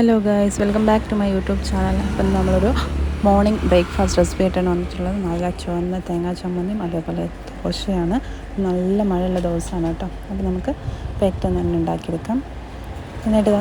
Hello guys welcome back to my YouTube channel അപ്പം നമ്മളൊരു morning breakfast recipe ആയിട്ടാണ് വന്നിട്ടുള്ളത്. നല്ല ചുവന്ന തേങ്ങാ ചമ്മന്തിയും അതേപോലെ ദോശയാണ്. നല്ല മഴയുള്ള ദിവസമാണ് കേട്ടോ. അപ്പോൾ നമുക്ക് പെട്ടെന്ന് തന്നെ ഉണ്ടാക്കിയെടുക്കാം. എന്നിട്ട്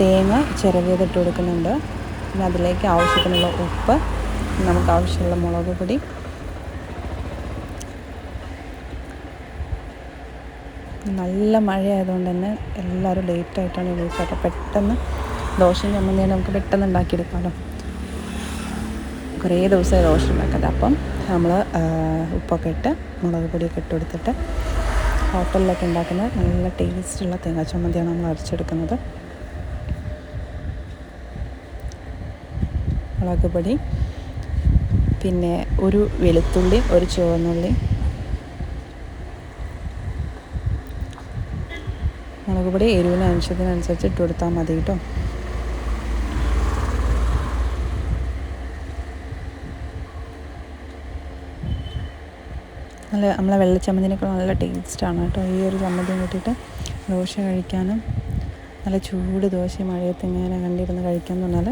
തേങ്ങ ചിരവിയതിട്ട് കൊടുക്കുന്നുണ്ട്. പിന്നെ അതിലേക്ക് ആവശ്യത്തിനുള്ള ഉപ്പ് നമുക്ക് ആവശ്യമുള്ള മുളക് പൊടി. നല്ല മഴയായതുകൊണ്ട് തന്നെ എല്ലാവരും ലേറ്റായിട്ടാണ് അപ്പോൾ പെട്ടെന്ന് ദോശയും ചമ്മന്തിയും നമുക്ക് പെട്ടെന്ന് ഉണ്ടാക്കിയെടുക്കാമല്ലോ കുറേ ദിവസമായി ദോശ ഉണ്ടാക്കാതെ. അപ്പം നമ്മൾ ഉപ്പൊക്കെ ഇട്ട് മുളക് പൊടിയൊക്കെ ഇട്ട് കൊടുത്തിട്ട് ഹോട്ടലിലൊക്കെ ഉണ്ടാക്കുന്ന നല്ല ടേസ്റ്റുള്ള തേങ്ങാ ചമ്മന്തിയാണ് നമ്മൾ അരച്ചെടുക്കുന്നത്. മുളക് പൊടി പിന്നെ ഒരു വെളുത്തുള്ളി ഒരു ചുവന്നുള്ളി മുളക് പൊടി എരിവിന് ആവശ്യത്തിനനുസരിച്ച് ഇട്ട് കൊടുത്താൽ മതി കേട്ടോ. നല്ല നമ്മളെ വെള്ളച്ചമ്മന്തിനേക്കാൾ നല്ല ടേസ്റ്റാണ് കേട്ടോ. ഈ ഒരു ചമ്മന്തി കൂട്ടിയിട്ട് ദോശ കഴിക്കാനും നല്ല ചൂട് ദോശ മഴയത്ത് ഇങ്ങനെ കണ്ടിരുന്ന് കഴിക്കാൻ പറഞ്ഞാൽ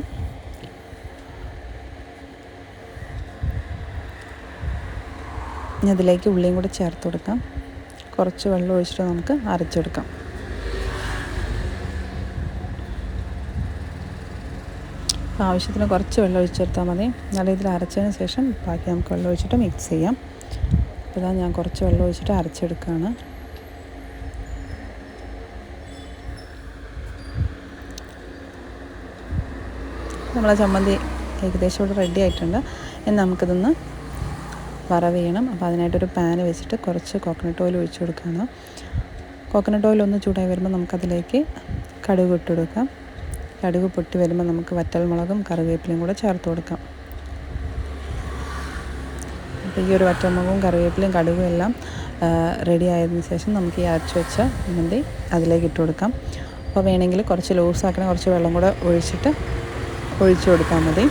ഇനി അതിലേക്ക് ഉള്ളിയും കൂടെ ചേർത്ത് കൊടുക്കാം. കുറച്ച് വെള്ളം ഒഴിച്ചിട്ട് നമുക്ക് അരച്ചെടുക്കാം. ആവശ്യത്തിന് കുറച്ച് വെള്ളം ഒഴിച്ചെടുത്താൽ മതി. നല്ല രീതിയിൽ അരച്ചതിന് ശേഷം ബാക്കി നമുക്ക് വെള്ളം ഒഴിച്ചിട്ട് മിക്സ് ചെയ്യാം. ഇതാ ഞാൻ കുറച്ച് വെള്ളം ഒഴിച്ചിട്ട് അരച്ചെടുക്കുകയാണ് നമ്മളെ ചമ്മന്തി ഏകദേശം ഇവിടെ റെഡി ആയിട്ടുണ്ട്. ഇനി നമുക്കിതൊന്ന് വറവ് ചെയ്യണം. അപ്പോൾ അതിനായിട്ടൊരു പാൻ വെച്ചിട്ട് കുറച്ച് കോക്കനട്ട് ഓയിൽ ഒഴിച്ചു കൊടുക്കുകയാണ് കോക്കനട്ട് ഓയിൽ ഒന്ന് ചൂടായി വരുമ്പോൾ നമുക്കതിലേക്ക് കടുക് ഇട്ട് കൊടുക്കാം. കടുക് പൊട്ടി വരുമ്പോൾ നമുക്ക് വറ്റൽമുളകും കറിവേപ്പിലയും കൂടെ ചേർത്ത് കൊടുക്കാം. ഈ ഒരു വറ്റമുളകും കറിവേപ്പിലയും കടുകും എല്ലാം റെഡി ആയതിനു ശേഷം നമുക്ക് ഈ അരച്ച് വെച്ച മന്തി അതിലേക്ക് ഇട്ട് കൊടുക്കാം. അപ്പോൾ വേണമെങ്കിൽ കുറച്ച് ലൂസാക്കണം കുറച്ച് വെള്ളം കൂടെ ഒഴിച്ചിട്ട് ഒഴിച്ചു കൊടുത്താൽ മതി.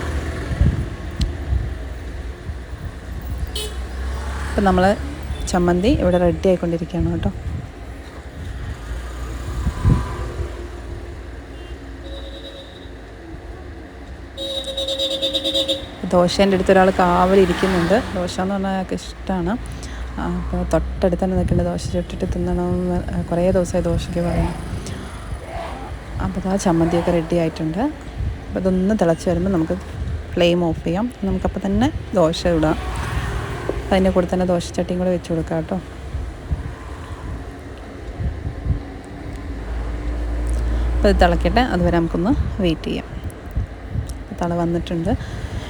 അപ്പം നമ്മൾ ചമ്മന്തി ഇവിടെ റെഡി ആയിക്കൊണ്ടിരിക്കുകയാണ് കേട്ടോ. ദോശേന്റെ അടുത്ത് ഒരാൾ കാവലിരിക്കുന്നുണ്ട്. ദോശ എന്ന് പറഞ്ഞാൽ അയാൾക്ക് ഇഷ്ടമാണ് അപ്പോൾ തൊട്ടടുത്ത് തന്നെ നിൽക്കേണ്ട ദോശ ചുട്ടിട്ട് തിന്നണമെന്ന് കുറേ ദിവസമായി ദോശയ്ക്ക് പറയാം അപ്പോൾ ആ ചമ്മന്തിയൊക്കെ റെഡി ആയിട്ടുണ്ട്. അപ്പോൾ ഇതൊന്ന് തിളച്ച് വരുമ്പോൾ നമുക്ക് ഫ്ലെയിം ഓഫ് ചെയ്യാം. നമുക്കപ്പോൾ തന്നെ ദോശ ഇടാം. അതിന്റെ കൂടെ തന്നെ ദോശച്ചട്ടിയും കൂടെ വെച്ച് കൊടുക്കാം കേട്ടോ. അപ്പോൾ ഇത് തിളക്കട്ടെ. അതുവരെ നമുക്കൊന്ന് വെയിറ്റ് ചെയ്യാം. തള വന്നിട്ടുണ്ട്.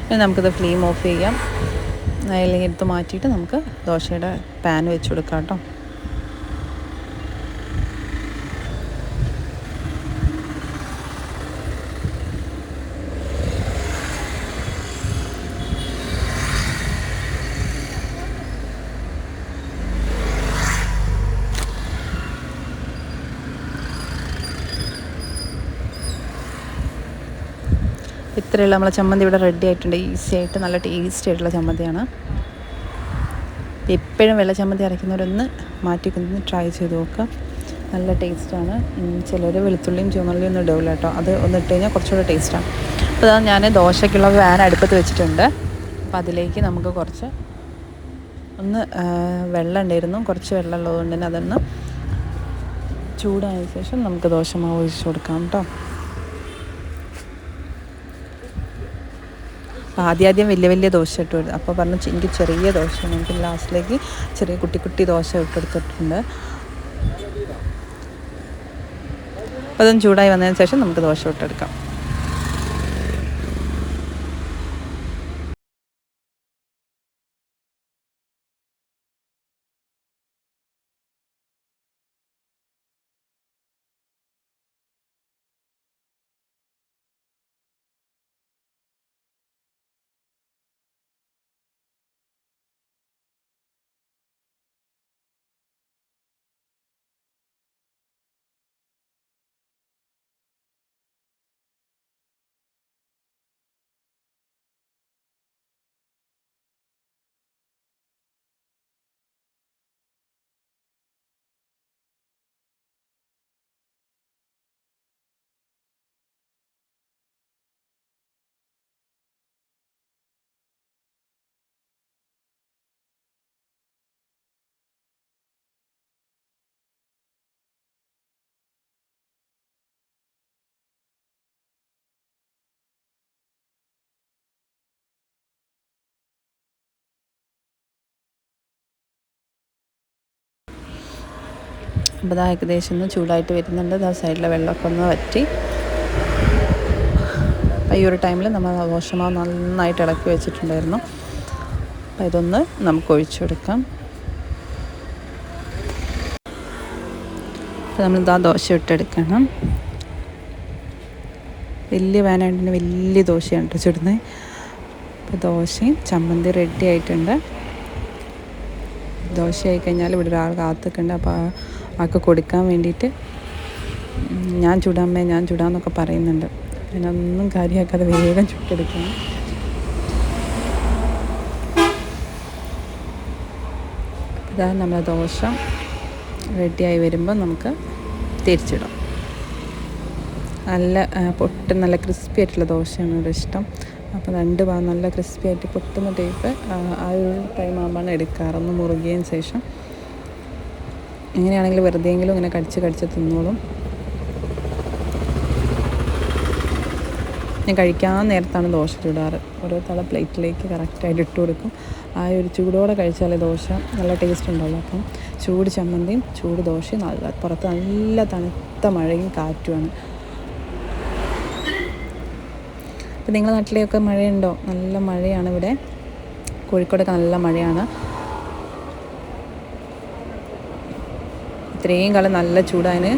ഇനി നമുക്കിത് ഫ്ലെയിം ഓഫ് ചെയ്യാം. അതിലേക്ക് എടുത്ത് മാറ്റിയിട്ട് നമുക്ക് ദോശയുടെ പാൻ വെച്ച് കൊടുക്കാം കേട്ടോ. ഇത്രയുള്ള നമ്മളെ ചമ്മന്തി ഇവിടെ റെഡി ആയിട്ടുണ്ട്. ഈസി ആയിട്ട് നല്ല ടേസ്റ്റി ആയിട്ടുള്ള ചമ്മന്തിയാണ്. എപ്പോഴും വെള്ള ചമ്മന്തി അരയ്ക്കുന്നവരൊന്ന് മാറ്റിക്കൊന്ന് ട്രൈ ചെയ്ത് നോക്കുക നല്ല ടേസ്റ്റാണ് ചിലർ വെളുത്തുള്ളിയും ചുമള്ളിയും ഒന്നും ഇടില്ല കേട്ടോ. അത് ഒന്ന് ഇട്ട് കഴിഞ്ഞാൽ കുറച്ചുകൂടെ ടേസ്റ്റാണ് അപ്പോൾ അതാ ഞാൻ ദോശയ്ക്കുള്ള വാൻ അടുപ്പത്ത് വെച്ചിട്ടുണ്ട്. അപ്പോൾ അതിലേക്ക് നമുക്ക് കുറച്ച് ഒന്ന് വെള്ളം ഉണ്ടായിരുന്നു. കുറച്ച് വെള്ളം ഉള്ളതുകൊണ്ട് തന്നെ അതൊന്ന് ചൂടായ ശേഷം നമുക്ക് ദോശമാവ് ഒഴിച്ച് കൊടുക്കാം കേട്ടോ. ആദ്യം ആദ്യം വലിയ വലിയ ദോശ ഇട്ട് കൊടുത്തു അപ്പോൾ പറഞ്ഞു എനിക്ക് ചെറിയ ദോശ എനിക്ക് ലാസ്റ്റിലേക്ക് ചെറിയ കുട്ടി കുട്ടി ദോശ ഇട്ടെടുത്തിട്ടുണ്ട് അപ്പോൾ അതും ചൂടായി വന്നതിന് ശേഷം നമുക്ക് ദോശ ഇട്ടെടുക്കാം. അപ്പോൾ ഇതാ ഏകദേശം ഒന്ന് ചൂടായിട്ട് വരുന്നുണ്ട്. ആ സൈഡിലെ വെള്ളമൊക്കെ ഒന്ന് വറ്റി. അപ്പോൾ ഈ ഒരു ടൈമിൽ നമ്മൾ ദോശമാവ് നന്നായിട്ട് ഇളക്കി വെച്ചിട്ടുണ്ടായിരുന്നു. അപ്പോൾ ഇതൊന്ന് നമുക്ക് ഒഴിച്ചു കൊടുക്കാം അപ്പോൾ നമ്മൾ ഇതാ ദോശ ഇട്ടെടുക്കണം. വലിയ വേനായിട്ടുണ്ട് വലിയ ദോശയാണ് കേട്ടോ ചുടുന്നത്. അപ്പോൾ ദോശയും ചമ്മന്തി റെഡി ആയിട്ടുണ്ട്. ദോശ ആയി കഴിഞ്ഞാൽ ഇവിടെ ഒരാൾ കാത്തുക്കുണ്ട് അപ്പോൾ ആൾക്ക് കൊടുക്കാൻ വേണ്ടിയിട്ട് ഞാൻ ചുടാമേ ഞാൻ ചുടാന്നൊക്കെ പറയുന്നുണ്ട്. അതിനൊന്നും കാര്യമാക്കാതെ വേഗം ചുട്ടെടുക്കണം. ഇതാ നമ്മുടെ ദോശ റെഡിയായി വരുമ്പോൾ നമുക്ക് തിരിച്ചിടാം. നല്ല പൊട്ട് നല്ല ക്രിസ്പി ആയിട്ടുള്ള ദോശയാണ് ഇവിടെ ഇഷ്ടം. അപ്പോൾ രണ്ട് ഭാഗം നല്ല ക്രിസ്പി ആയിട്ട് പൊട്ടുന്ന ടൈപ്പ് ആ ഒരു ടൈം ആകുമ്പോഴാണ് എടുക്കാറ്. ഒന്ന് മുറുകിയതിന് ശേഷം എങ്ങനെയാണെങ്കിലും വെറുതെയെങ്കിലും ഇങ്ങനെ കടിച്ച് കടിച്ച് തിന്നോളും. ഞാൻ കഴിക്കാൻ നേരത്താണ് ദോശ ചൂടാറ്. ഓരോ തള പ്ലേറ്റിലേക്ക് കറക്റ്റായിട്ട് ഇട്ട് കൊടുക്കും. ആ ഒരു ചൂടോടെ കഴിച്ചാൽ ദോശ നല്ല ടേസ്റ്റ് ഉണ്ടാവുള്ളൂ അപ്പം ചൂട് ചമ്മന്തിയും ചൂട് ദോശയും നല്ല പുറത്ത് നല്ല തണുത്ത മഴയും കാറ്റുമാണ് അപ്പം നിങ്ങളുടെ നാട്ടിലെയൊക്കെ മഴയുണ്ടോ? നല്ല മഴയാണ് ഇവിടെ. കോഴിക്കോടൊക്കെ നല്ല മഴയാണ്. ഇത്രയും കാലം നല്ല ചൂടായതിന്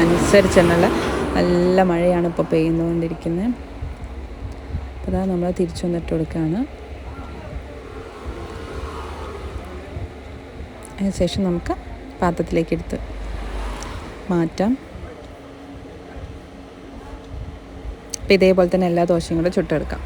അനുസരിച്ച് തന്നെയുള്ള നല്ല മഴയാണ് ഇപ്പോൾ പെയ്യുന്നുകൊണ്ടിരിക്കുന്നത് അപ്പോൾ അതാ നമ്മൾ തിരിച്ചു വന്നിട്ട് കൊടുക്കുകയാണ് അതിനുശേഷം നമുക്ക് പാത്രത്തിലേക്ക് എടുത്ത് മാറ്റാം. അപ്പോൾ ഇതേപോലെ തന്നെ എല്ലാ ദോശയും കൂടെ ചുട്ടെടുക്കാം.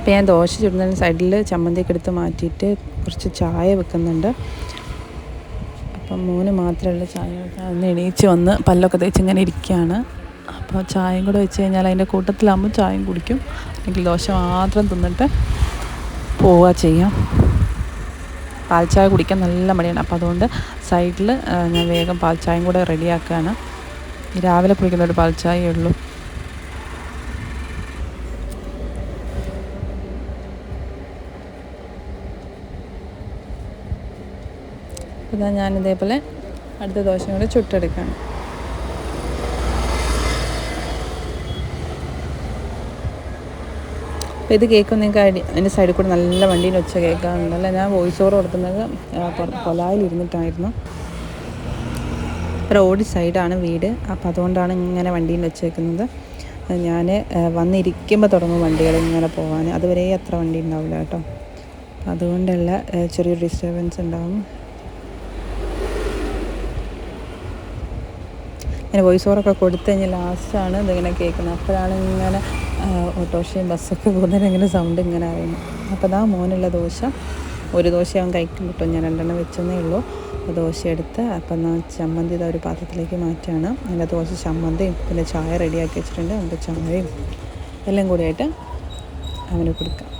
അപ്പോൾ ഞാൻ ദോശ ചുടുന്നതിന് സൈഡിൽ ചമ്മന്തിയൊക്കെ എടുത്ത് മാറ്റിയിട്ട് കുറച്ച് ചായ വെക്കുന്നുണ്ട്. അപ്പം മോന് മാത്രമുള്ള ചായ. ഒന്ന് എണീച്ച് വന്ന് പല്ലൊക്കെ തേച്ച് ഇങ്ങനെ ഇരിക്കുകയാണ്. അപ്പോൾ ചായയും കൂടെ വെച്ച് കഴിഞ്ഞാൽ അതിന്റെ കൂട്ടത്തിലാകുമ്പോൾ ചായയും കുടിക്കും. അല്ലെങ്കിൽ ദോശ മാത്രം തിന്നിട്ട് പോവുക ചെയ്യാം. പാൽ ചായ കുടിക്കാൻ നല്ല മടിയാണ്. അപ്പോൾ അതുകൊണ്ട് സൈഡിൽ ഞാൻ വേഗം പാൽ ചായയും കൂടെ റെഡിയാക്കുകയാണ്. രാവിലെ കുടിക്കുന്ന ഒരു പാൽ ചായയേ ഉള്ളൂ. ഇതാ ഞാൻ ഇതേപോലെ അടുത്ത ദോശയും കൂടെ ചുട്ടെടുക്കുകയാണ്. അപ്പോൾ ഇത് കേൾക്കും നിങ്ങൾക്ക് അടി അതിന്റെ സൈഡിൽ കൂടെ നല്ല വണ്ടിയിൽ ഒച്ച കേൾക്കാറുണ്ടല്ല ഞാൻ വോയിസ് ഓവർ കൊടുക്കുന്നത് കൊലായിലിരുന്നിട്ടായിരുന്നു. റോഡ് സൈഡാണ് വീട്. അപ്പോൾ അതുകൊണ്ടാണ് ഇങ്ങനെ വണ്ടിയിൽ വെച്ചേക്കുന്നത് ഞാൻ വന്നിരിക്കുമ്പോൾ തുടങ്ങും വണ്ടികൾ ഇങ്ങനെ പോകാൻ. അതുവരെ അത്ര വണ്ടി ഉണ്ടാവില്ല കേട്ടോ. അതുകൊണ്ടുള്ള ചെറിയൊരു ഡിസ്റ്റർബൻസ് ഉണ്ടാവും. ഇങ്ങനെ വോയിസ് ഓവറൊക്കെ കൊടുത്തു കഴിഞ്ഞാൽ ലാസ്റ്റാണ് ഇതിങ്ങനെ കേൾക്കുന്നത്. അപ്പോഴാണ് ഇങ്ങനെ ഓട്ടോറിക്ഷയും ബസ്സൊക്കെ പോകുന്നതിന് ഇങ്ങനെ സൗണ്ട് ഇങ്ങനെ അറിയുന്നത്. അപ്പോൾ അതാ മോനുള്ള ദോശ. ഒരു ദോശ അവൻ കഴിക്കും കിട്ടും. ഞാൻ രണ്ടെണ്ണം വെച്ചെന്നേ ഉള്ളൂ. ദോശ എടുത്ത് അപ്പം എന്നാൽ ചമ്മന്തി ഇതാ ഒരു പാത്രത്തിലേക്ക് മാറ്റുകയാണ്. അതിന്റെ ദോശ ചമ്മന്തിയും പിന്നെ ചായ റെഡിയാക്കി വെച്ചിട്ടുണ്ട്. അതിന്റെ ചായയും എല്ലാം കൂടിയായിട്ട് അവന് കൊടുക്കാം.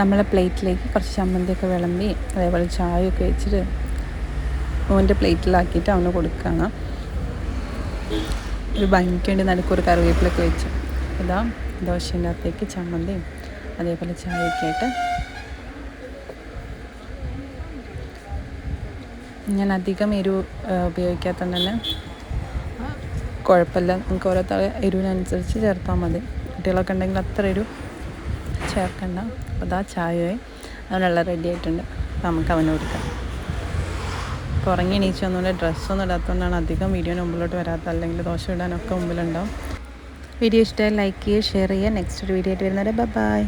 നമ്മളെ പ്ലേറ്റിലേക്ക് കുറച്ച് ചമ്മന്തിയൊക്കെ വിളമ്പി അതേപോലെ ചായയൊക്കെ വെച്ചിട്ട് മോന്റെ പ്ലേറ്റിലാക്കിയിട്ട് അവന് കൊടുക്കുകയാണ്. ഒരു ഭംഗിക്ക് വേണ്ടി നടുക്കൊരു കറിവേപ്പിലൊക്കെ വെച്ച്. ഇതാ ദോശന്റെ അകത്തേക്ക് ചമ്മന്തിയും അതേപോലെ ചായയൊക്കെ ആയിട്ട്. ഞാൻ അധികം എരിവ് ഉപയോഗിക്കാത്ത തന്നെ കുഴപ്പമില്ല. നമുക്ക് ഓരോ തല എരിവിനനുസരിച്ച് ചേർത്താൽ മതി. കുട്ടികളൊക്കെ ഉണ്ടെങ്കിൽ അത്ര എരിവ് ചേർക്കണ്ട. അപ്പോൾ അതാ ചായയെ അവനുള്ള റെഡി ആയിട്ടുണ്ട് നമുക്ക് അവന് കൊടുക്കാം. കുറങ്ങി എണീച്ച് വന്നുകൊണ്ട് ഡ്രസ്സൊന്നും ഇടാത്തതുകൊണ്ടാണ് അധികം വീഡിയോ മുമ്പിലോട്ട് വരാത്ത അല്ലെങ്കിൽ ദോശ ഇടാനൊക്കെ മുമ്പിലുണ്ടാവും. വീഡിയോ ഇഷ്ടമായി ലൈക്ക് ചെയ്യുക ഷെയർ ചെയ്യുക. നെക്സ്റ്റ് വീഡിയോ ആയിട്ട് വരുന്നവരെ ബൈ